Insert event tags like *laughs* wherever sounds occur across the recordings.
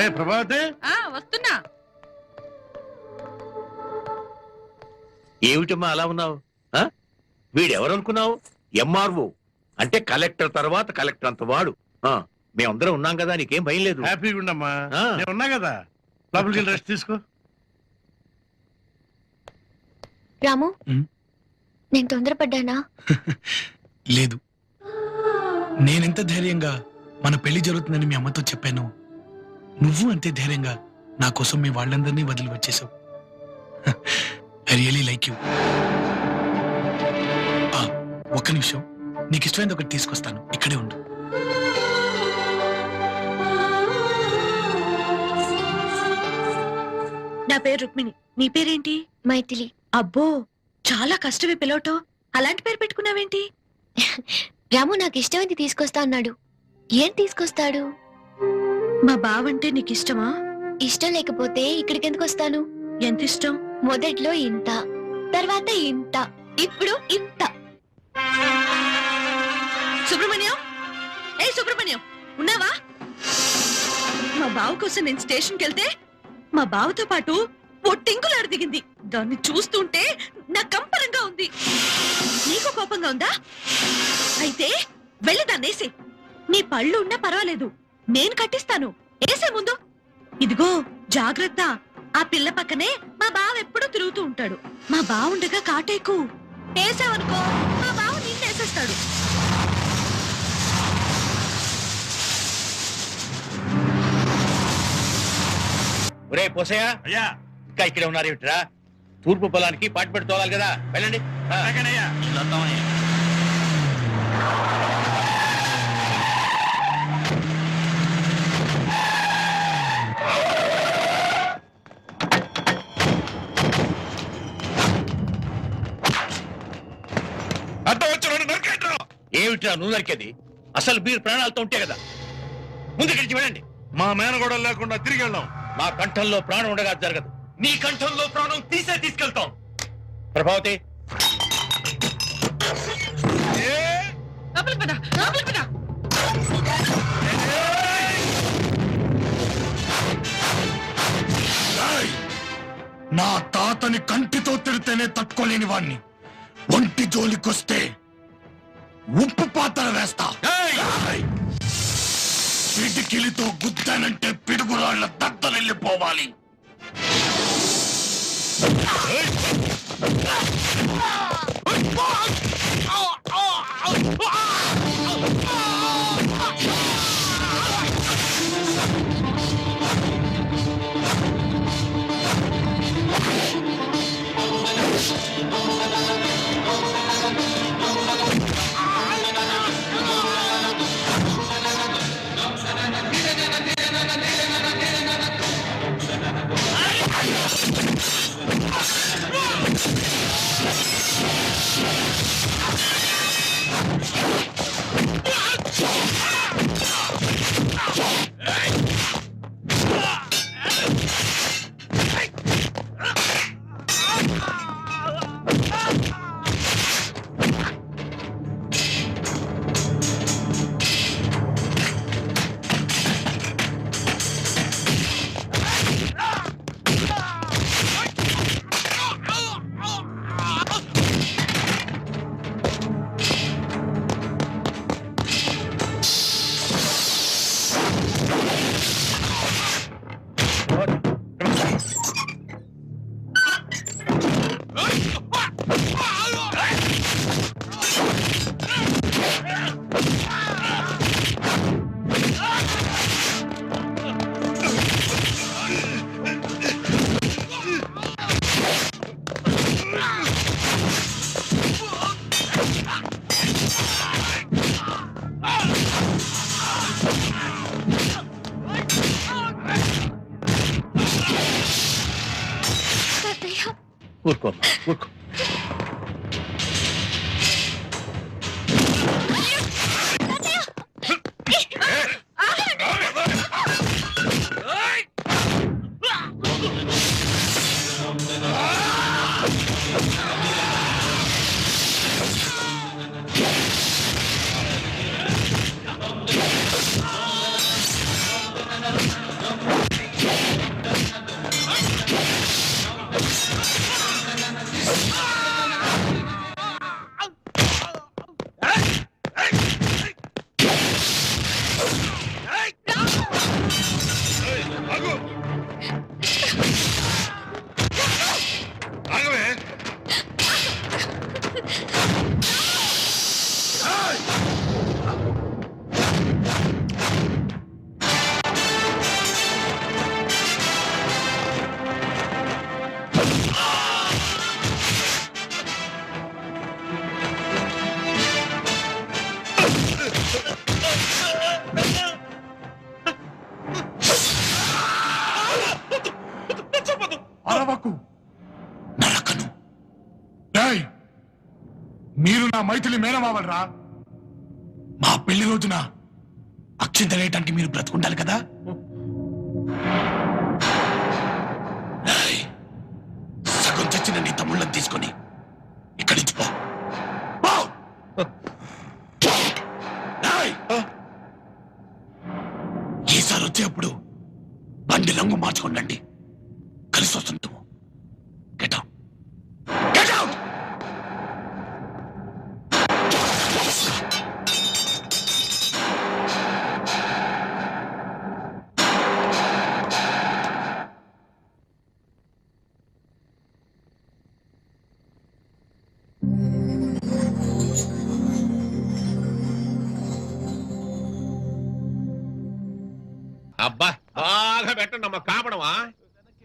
ఏ ప్రభావతి? ఆ వస్తున్నా. ఏమిటమ్మా అలా ఉన్నావు? ఆ? వీడెవరనుకున్నావు? ఎంఆర్ఓ. అంటే కలెక్టర్ తర్వాత కలెక్టర్ అంత వాడు. మేమందరం ఉన్నాం కదా నీకేం భయం లేదు. హ్యాపీగా ఉండమ్మా. నేను ఉన్నా కదా. లోపలికి వెళ్ళి రెస్ట్ తీసుకో. రాము. నేను తొందరపడ్డానా? *laughs* లేదు. నేనెంత ధైర్యంగా మన పెళ్ళి జరుగుతుందని మీ అమ్మతో చెప్పాను. నువ్వు అంతే ధైర్యంగా నా కోసం మీ వాళ్ళందరినీ వదిలి వచ్చేసావు. ఐ రియలీ లైక్ యూ ఒక్క నిమిషం. నీకు ఇష్టమైనది ఒకటి తీసుకొస్తాను. ఇక్కడే ఉండు. నా పేరు రుక్మిణి. నీ పేరేంటి? మైథిలి. అబ్బో చాలా కష్టమే పిలవటం. అలాంటి పేరు పెట్టుకున్నావేంటి? *laughs* రాము నాకు ఇష్టమైంది తీసుకొస్తా అన్నాడు. ఏం తీసుకొస్తాడు? మా బావంటే నీకు ఇష్టమా ఇష్టం లేకపోతే ఇక్కడికి ఎందుకు వస్తాను? ఎంత ఇష్టం మొదట్లో ఇంత తర్వాత ఇంత ఇప్పుడు ఇంత. సుబ్రహ్మణ్యం? ఏ సుబ్రహ్మణ్యం ఉన్నావా? మా బావ కోసం నేను స్టేషన్కి వెళ్తే మా బావతో పాటు పొట్టింకులాడు దిగింది. దాన్ని చూస్తుంటే నా కంపరంగా ఉంది. నీకు కోపంగా ఉందా? అయితే వెళ్ళి దాన్ని వేసే నీ పళ్ళు ఉన్నా పర్వాలేదు. నేను కట్టిస్తాను. వేసే ముందు. ఇదిగో జాగ్రత్త. ఆ పిల్ల పక్కనే మా బావ ఎప్పుడూ తిరుగుతూ ఉంటాడు. మా బావుండగా కాటేకు. వేసావనుకో మా బావ నిన్నేసేస్తాడు. ఒరే పోసయ్య. అయ్యా. ఇంకా ఇక్కడే ఉన్నారు ఏమిట్రా? తూర్పు పొలానికి పాటు పెట్టి తోలాలి కదా. వెళ్ళండి. అలాగేనయ్యా. ఏమిట్రా నువ్వు నరికేది? అసలు మీరు ప్రాణాలతో ఉంటే కదా. ముందుకెళ్ళి వెళ్ళండి. మా మేనగోడలు లేకుండా తిరిగి వెళ్ళాం మా కంఠంలో ప్రాణం ఉండగా జరగదు. నీ కంఠంలో ప్రాణం తీసే తీసుకెళ్తాం. ప్రభావతి! నా తాతని కంటితో తిడితేనే తట్టుకోలేని వాణ్ణి. ఒంటి జోలికొస్తే ఉప్పు పాత్ర వేస్తా! పిడికిలితో గుద్దానంటే పిడుగురాళ్ళ దద్దలెళ్ళిపోవాలి. తాతయ్య అరవకు నరకను మీరు నా మైథిలి మేనమావలరా? మా పెళ్ళి రోజున అక్షింత వేయటానికి మీరు బ్రతుకుంటారు కదా?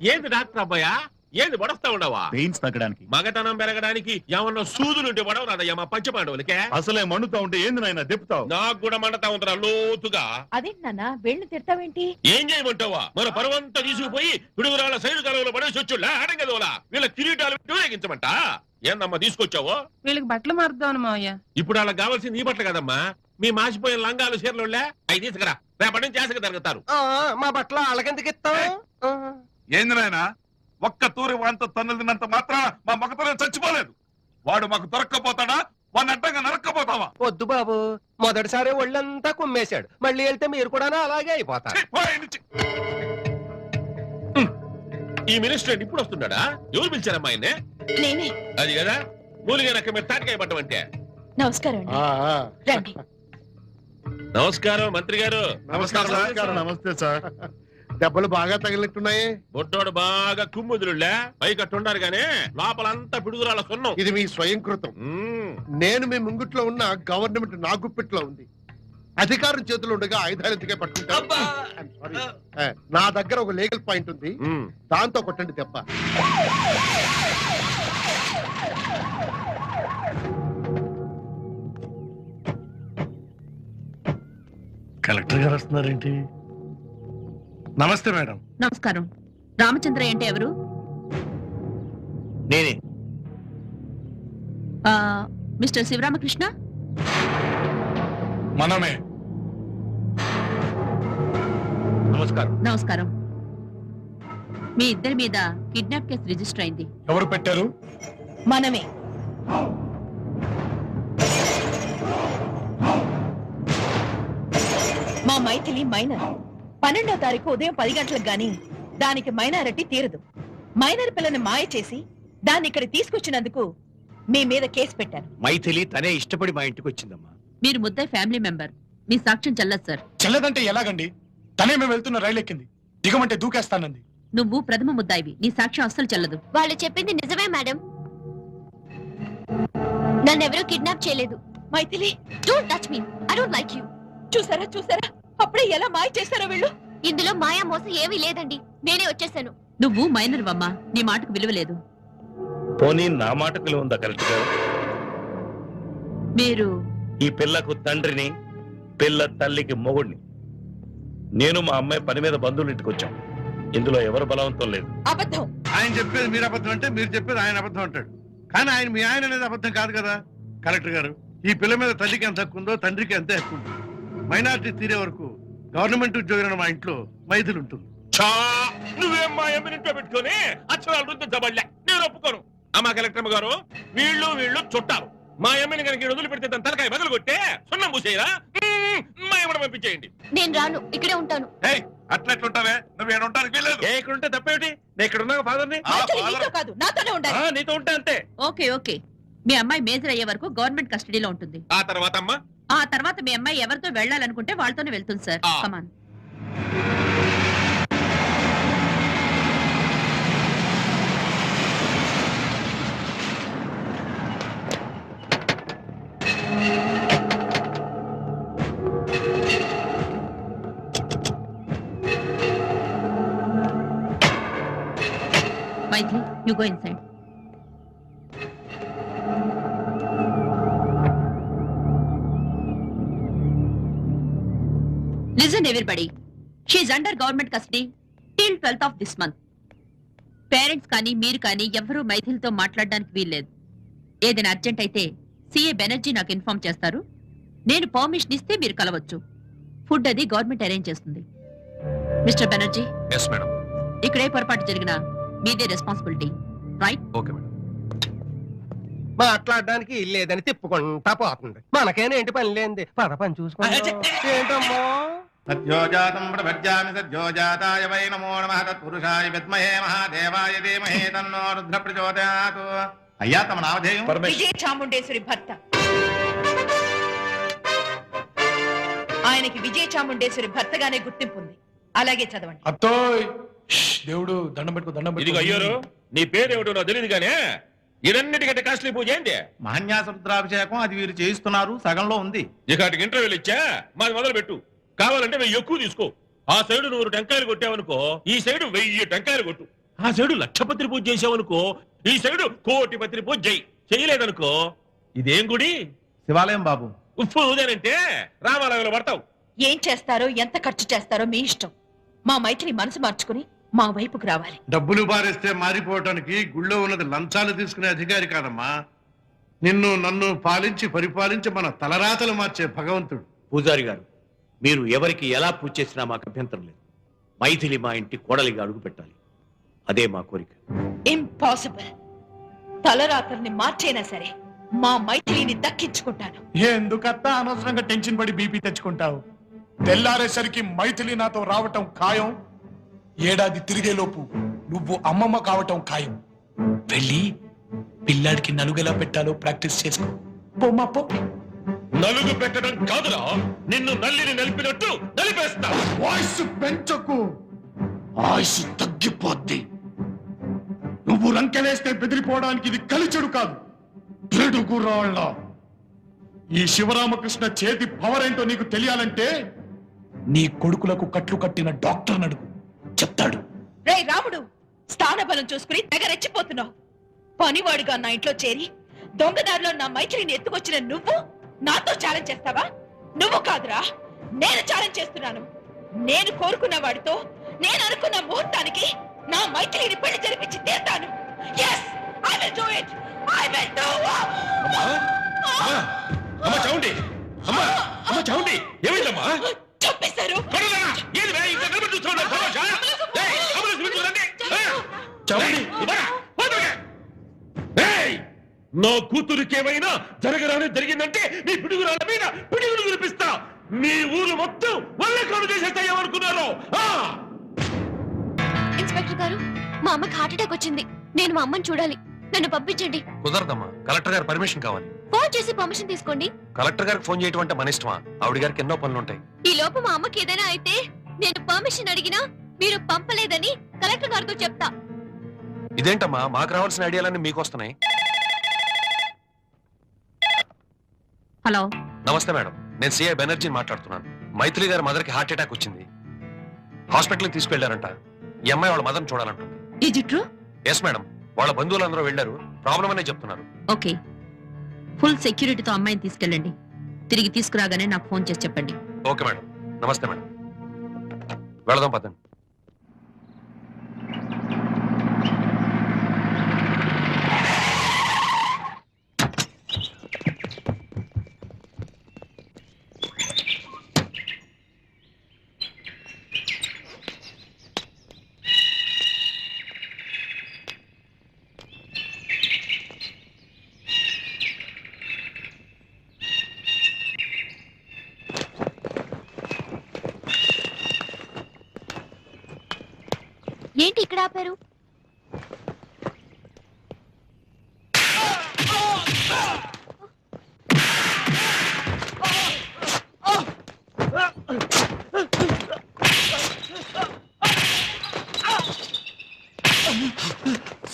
ఏంది డాక్టర్ అబ్బాయా ఏంది పడస్తా ఉండవా? పెయిన్స్ తగ్గడానికి. మగతనం పెరగడానికి ఏమన్నా సూదులుంటే పడవరాదయ్యా మా పంచ పాండవులకే అసలే మండుతా ఉంటే ఏంది నాయన దెప్పుతావు నాకు కూడా మండతా ఉందిరా లోతుగా. అదేంటి నాన్న వేళ్ళని తిడతావేంటి? ఏం చేయమంటావా? మన పరువంతా తీసుకుపోయి పిడుగురాల సైడు కాలంలో పడేసి వచ్చుళ్ళ ఆడంగదోలా? వీళ్ళ కిరీటాలు ఉపయోగించమంట ఏందమ్మా తీసుకొచ్చావో? వీళ్ళకి బట్టలు మారుద్దామని మావయ్య ఇప్పుడు వాళ్ళకి కావాల్సింది ఈ బట్టలు కదమ్మా? మీ మాసిపోయిన లంగాలు చీరలు అవి తీసుకురా. రేపటి నుంచి చేసక జరుగుతారు మా బట్టలు వాళ్ళకెందుకు ఇస్తాం ఏంది నాయన? ఒక్క తూరి వాంతో తన్నులు తిన్నంత మాత్రాన మా మగతనం చచ్చిపోలేదు. వాడు మాకు దొరక్కపోతాడా? వాడిని అడ్డంగా నరక్కపోతావా? వద్దు బాబు. మొదటిసారి ఒళ్ళంతా కుమ్మేశాడు. మళ్ళీ వెళ్తే మీరు కూడా అలాగే అయిపోతారు. ఛీ, పోయ్ నుంచి. ఈ మినిస్టర్ ఇప్పుడు వస్తున్నాడా? ఎవరు పిలిచారమ్మా ఆయన్ని? నేనే. అది కదా? మూలిగా మీరు తాటికాయ పట్టమంటే. నమస్కారం అండి. రండి. నమస్కారం మంత్రి గారు. నమస్కారం. నమస్తే సార్. దెబ్బలు బాగా తగిలినట్టున్నాయి. బొట్టోడు బాగా కుమ్ముదురులే పైకట్టు ఉండారు గానీ లోపలంతా పిడుగురాల సున్నం. ఇది మీ స్వయం కృతం. నేను మీ ముంగుట్లో ఉన్న గవర్నమెంట్ నా గుప్పిట్లో ఉంది. అధికారం చేతిలో ఉండగా ఆయుధాలు పట్టుకుంటారు. ఏ, నా దగ్గర ఒక లీగల్ పాయింట్ ఉంది. దాంతో కొట్టండి దెబ్బ. కలెక్టర్ గారు వస్తున్నారేంటి? నమస్తే మేడం. నమస్కారం. రామచంద్ర అంటే ఎవరు? నేనే. మిస్టర్ శివరామకృష్ణ? మనమే. నమస్కారం. నమస్కారం. మీ ఇద్దరి మీద కిడ్నాప్ కేసు రిజిస్టర్ అయింది. ఎవరు పెట్టారు? మనమే. మా మైథిలి మైనర్. పన్నెండో తారీఖు ఉదయం పది గంటలకు గాని దానికి మైనారిటీ తీరదు. మైనర్ పిల్లని మాయ చేసి దాన్ని ఇక్కడ తీసుకొచ్చినందుకు మీ మీద కేసు పెట్టారు మైథిలి తనే ఇష్టపడి మా ఇంటికి వచ్చిందమ్మా. మీరు ముద్దాయి ఫ్యామిలీ మెంబర్. మీ సాక్ష్యం చెల్లదు సార్. చెల్లదంటే ఎలాగండి? తనే మేము వెళ్తున్న రైలు ఎక్కింది దిగమంటే దూకేస్తానంది. నువ్వు ప్రథమ ముద్దాయివి. నీ సాక్ష్యం అస్సలు చెల్లదు. వాళ్ళు చెప్పింది నిజమే మేడం. నన్నెవరూ కిడ్నాప్ చేయలేదు. Mythili! Don't touch me I don't like you చూసారా చూసారా? అప్పుడే ఎలా మాయ చేశారో వీళ్ళు? ఇందులో మాయా మోసం ఏమీ లేదండి. నేనే వచ్చేసాను. నువ్వు మైనర్ వమ్మా నీ మాటకు విలువ లేదు పోనీ నా మాటకు విలువ ఉందా కరెక్ట్గా? మీరు ఈ పిల్లకు తండ్రిని పిల్ల తల్లికి మొగుడిని. నేను మా అమ్మాయి పని మీద బంధువుల ఇంటికి వచ్చాం. ఇందులో ఎవరు బలవంతం లేదు. అబద్ధం. ఆయన చెప్పేది మీరు అబద్ధం అంటే మీరు చెప్పేది ఆయన అబద్ధం అంటాడు. కానీ ఆయన మీ ఆయన అనేది అబద్ధం కాదు కదా కలెక్టర్ గారు. ఈ పిల్ల మీద తల్లికి ఎంత హక్కు ఉందో తండ్రికి ఎంత హక్కు ఉంటుంది మైనారిటీ తీరే వరకు గవర్నమెంట్ ఉద్యోగం మా ఇంట్లో మైథిలి ఉంటుంది చా నువ్వేం మా ఎమ్మినింటో పెట్టుకొని అక్షరాలు రుద్దించబడలే. నేను ఒప్పుకోను. అమ్మా కలెక్టర్ గారు వీళ్ళు వీళ్ళు చుట్టాలు. మా ఎమ్మిని కనుక ఈడ వదిలిపెడితే దాని తలకాయ బదులు కొట్టే సున్నం పూసేయరా? మా ఎమ్మడ పంపించేయండి. నేను రాను ఇక్కడే ఉంటాను. ఏయ్ అట్లెట్లుంటావే నువ్వు ఏడు ఉంటానికి వీలేదు ఏ ఇక్కడ ఉంటే తప్పేమిటి? నేను ఇక్కడ ఉన్నా father- కాదు నాతోనే ఉండాలి. నీతో ఉంటా అంతే. Okay okay. మీ అమ్మాయి మేజర్ అయ్యే వరకు గవర్నమెంట్ కస్టడీలో ఉంటుంది. ఆ తర్వాత అమ్మా ఆ తర్వాత మీ అమ్మాయి ఎవరితో వెళ్ళాలనుకుంటే వాళ్ళతోనే వెళ్తుంది సార్. ఆ. Come on Mythili you go inside listen everybody she under government custody till twelfth of this month parents కానీ మీరు కానీ ఎవ్వరూ మైథిలితో మాట్లాడడానికి వీల్లేదు. ఏదైనా అర్జెంట్ అయితే సిఏ బెనర్జీ నాకు ఇన్ఫార్మ్ చేస్తారు. నేను పర్మిషన్ ఇస్తే మీరు కలవచ్చు. ఫుడ్ అది గవర్నమెంట్ అరేంజ్ చేస్తుంది. మిస్టర్ బెనర్జీ ఇక్కడ ఏ పొరపాటు జరిగినా మీదే రెస్పాన్సిబిలిటీ రైట్ ఓకే మేడం మాట్లాడడానికి లేదని తిప్పుకుంటా పోతుంది. మనకేనా ఏంటి పని లేనిది. పద పని చూసుకుంటా ఏంటమ్మో? సద్యోజాతం ప్రపద్యామి సద్యోజాతాయ వై నమో నమ. తత్పురుషాయ విద్మహే మహాదేవాయ ధీమహే తన్నో రుద్ర ప్రచోదయాత్. అయ్యా తమ నామధేయం? విజయ చాముండేశ్వరి భర్త. ఆయనకి విజయ చాముండేశ్వరి భర్తగానే గుర్తింపు ఉంది అలాగే చదవండి. అత్తోయ్! ష్, దేవుడు దండం పెట్టుకో దండం ఇదిగో అయ్యారు నీ పేరేమిటో నాకు తెలియదు గానే. ఇదన్నిటికంటే కాస్ట్లీ పూజ ఏంటి? మహాన్యాస రుద్రాభిషేకం అది వీరు చేయిస్తున్నారు సగంలో ఉంది. ఇక ఇంటర్వ్యూలు ఇచ్చా? మాది మొదలు పెట్టు కావాలంటే వెయ్యి ఎక్కువ తీసుకో. ఆ సైడు నూరు టెంకాయలు కొట్టావనుకో ఈ సైడు వెయ్యి టెంకాయలు కొట్టు. ఆ సైడు లక్షపత్రి పూజ చేసావనుకో ఈ సైడు కోటి పత్రి పూజ చేయి. చేయలేదనుకో ఇదేం గుడి? శివాలయం బాబు. ఉప్పు ఉదయానంటే రామాలయంలో పడతావు. ఏం చేస్తారో ఎంత ఖర్చు చేస్తారో మీ ఇష్టం. మా మైత్రి మనసు మార్చుకుని మా వైపుకు రావాలి. డబ్బులు బారేస్తే మారిపోవటానికి గుళ్ళో ఉన్నది లంచాలు తీసుకునే అధికారి కాదమ్మా. నిన్ను నన్ను పాలించి పరిపాలించి మన తలరాతలు మార్చే భగవంతుడు. పూజారి గారు మీరు ఎవరికి ఎలా పూజ చేసినా మాకు అభ్యంతరం లేదు. మైథిలి మా ఇంటి కోడలిగా అడుగు పెట్టాలి. అదే మా కోరిక. ఇంపాసిబుల్ తలరాతల్ని మార్చైనా సరే మా మైత్రిని దక్కించుకుంటాను. ఎందుకత్త అనవసరంగా టెన్షన్ పడి బీపీ తెచ్చుకుంటావు? తెల్లారేసరికి మైథిలి నాతో రావటం ఖాయం. ఏడాది తిరిగేలోపు నువ్వు అమ్మమ్మ కావటం ఖాయం. వెళ్ళి పిల్లాడికి నలుగెలా పెట్టాలో ప్రాక్టీస్ చేసుకో. పొమ్మా పో. నలుగు పెట్టడం కాదురా. నిన్ను నల్లిని నలిపినట్టు నలిపేస్తా. వాయిస్ పెంచకు. ఆయుష్ తగ్గిపోద్ది. నువ్వు రంకెలేస్తే బెదిరిపోవడానికి ఇది కలిచెడు కాదు. పిడుగురాళ్ళ ఈ శివరామకృష్ణ చేతి పవర్ ఏంటో నీకు తెలియాలంటే నీ కొడుకులకు కట్లు కట్టిన డాక్టర్ నడుగు చెప్తాడు. రే రాముడు స్థానబలం చూసుకుని తెగ రెచ్చిపోతున్నావు. పనివాడిగా నా ఇంట్లో చేరి దొంగదారిలో నా మైత్రిని ఎత్తుకొచ్చిన నువ్వు నాతో ఛాలెంజ్ చేస్తావా? నువ్వు కాదురా. నేను ఛాలెంజ్ చేస్తున్నాను. నేను కోరుకున్న వాడితో నేను అనుకున్న ముహూర్తానికి నా మైత్రిని పెళ్ళి జరిపించి తీర్తాను. Yes I will do it I will do అమ్మ చౌండి అమ్మ అమ్మ చౌండి ఏమైందమ్మా? చంపేశారు? ఏది? ఇంకా నిలబడి నా నా కూతురికి ఏమైనా జరగరాని జరిగిందంటే నీ పిడుగురాల మీద పిడుగులు వినిపిస్తా మీ ఊరు మొత్తం వల్ల కాడు చేసేస్తాయేమనుకున్నారు ఆ! ఇన్స్పెక్టర్ గారు మా అమ్మకి హార్ట్ అటాక్ వచ్చింది. నేను మా అమ్మని చూడాలి. నన్ను పంపించండి. కుదరదమ్మా. కలెక్టర్ గారు పర్మిషన్ కావాలి. ఫోన్ చేసి పర్మిషన్ తీసుకోండి. కలెక్టర్ గారికి ఫోన్ చేయటం అంటే మన ఇష్టమా? ఆవిడ గారికి ఎన్నో పనులు ఉంటాయి. ఈ లోపు మా అమ్మకి ఏదైనా అయితే నేను పర్మిషన్ అడిగినా మీరు పంపలేదని కలెక్టర్ గారితో చెప్తా. ఇదేంటమ్మా? మాకు రావాల్సిన ఐడియాలన్నీ మీకు వస్తున్నాయి. హలో. నమస్తే మేడం. నేను సిఐ బెనర్జీని మాట్లాడుతున్నాను. మైథిలి గారి మదర్కి హార్ట్ అటాక్ వచ్చింది. హాస్పిటల్కి తీసుకెళ్ళారంట ఈ అమ్మాయి వాళ్ళ మదర్ని చూడాలంటుంది. Is it true yes madam. వాళ్ళ బంధువులందరూ వెళ్ళారు. ప్రాబ్లం అనే చెప్తున్నారు. ఓకే ఫుల్ సెక్యూరిటీతో అమ్మాయిని తీసుకెళ్ళండి. తిరిగి తీసుకురాగానే నాకు ఫోన్ చేసి చెప్పండి. Okay madam. నమస్తే మేడం. వెళదాం పదండి. ఏంటి ఇక్కడ ఆపారు?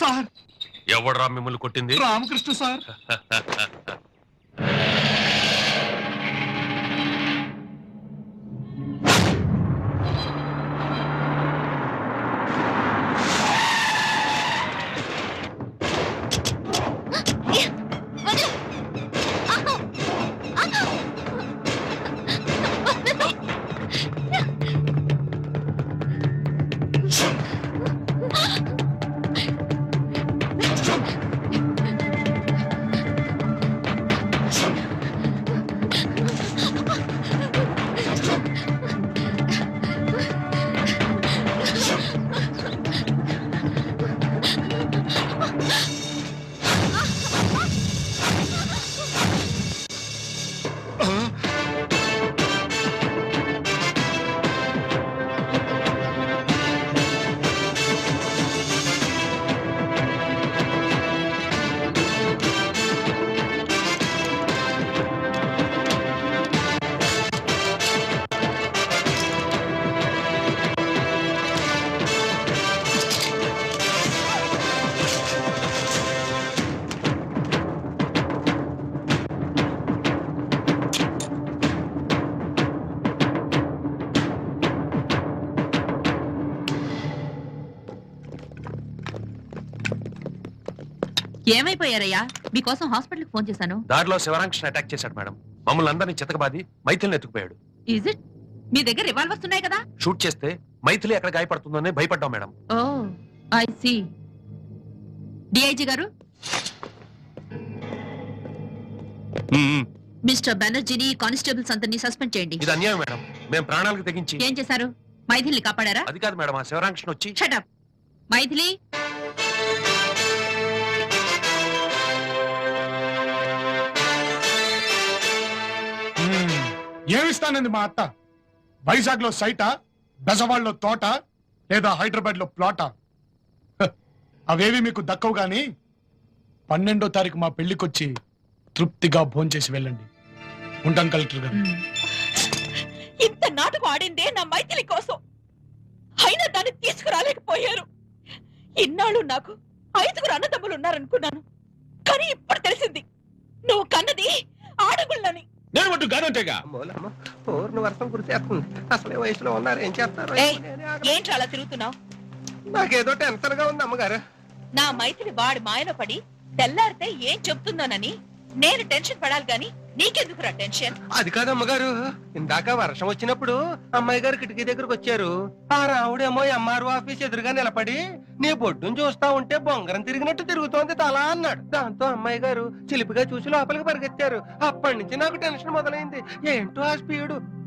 సార్ ఎవడరా మిమ్మల్ని కొట్టింది? రామకృష్ణ సార్. *laughs* ఏమైపోయారయ్యా? మీకోసం హాస్పిటల్కి ఫోన్ చేశాను. దారిలో శివరాంకృష్ణ అటాక్ చేశాడు మేడం. మమ్మల్ని అందరినీ చితకబాది మైథిలిని ఎత్తుకుపోయాడు. ఈజ్ ఇట్ మీ దగ్గర రివాల్వర్స్ ఉన్నాయి కదా? షూట్ చేస్తే మైథిలి ఎక్కడ గాయపడుతుందని భయపడ్డాం madam. Oh I see. DIG garu? Mister బెనర్జీని constables అందరినీ సస్పెండ్ చేయండి. ఇది అన్యాయం మేడం. మేము ప్రాణాలకు తెగించి ఏం చేశారు? మైథిల్ని కాపాడారా? అది కాదు మేడం. ఆ శివరాంకృష్ణ వచ్చి షటప్ మైథిలి ఏమిస్తానంది మా అత్త. వైజాగ్లో సైటా బెజవాడలో తోట లేదా హైదరాబాద్లో ప్లాటా అవేవి మీకు దక్కవు గాని పన్నెండో తారీఖు మా పెళ్ళికొచ్చి తృప్తిగా భోంచేసి వెళ్ళండి. ఉంటాం కలెక్టర్ గారు. ఇంత నాటకం ఆడిందే నా మైథిలి కోసం. అయినా దాన్ని తీసుకురాలేకపోయారు. ఇన్నాళ్ళు నాకు ఐదుగురు అన్నదమ్ములు ఉన్నారనుకున్నాను. కానీ ఇప్పుడు తెలిసింది నువ్వు కన్నది ఆడగుళ్ళని. నేను మటు కాదంటేగా పూర్ణ వర్షం కురిసేస్తుంది అసలే వయసులో ఉన్నారు ఏం చేస్తారు? ఏంట్రా అలా తిరుగుతున్నావు? నాకేదో టెన్షన్గా ఉంది అమ్మగారు. నా మైథిలి వాడి మాయలో పడి తెల్లారితే ఏం చెప్తుందోనని నేను టెన్షన్ పడాలి గాని నీకెందుకురా టెన్షన్? అది కాదు అమ్మగారు ఇందాక వర్షం వచ్చినప్పుడు అమ్మాయి గారు కిటికీ దగ్గరకు వచ్చారు. ఆ రావుడేమో ఎంఆర్ఓ ఆఫీస్ ఎదురుగా నిలబడి నీ బొడ్డును చూస్తా ఉంటే బొంగరం తిరిగినట్టు తిరుగుతోంది తలా అన్నాడు. దాంతో అమ్మాయి గారు చిలిపిగా చూసి లోపలికి పరిగెత్తారు. అప్పటి నుంచి నాకు టెన్షన్ మొదలైంది. ఏంటో ఆ స్పీడు?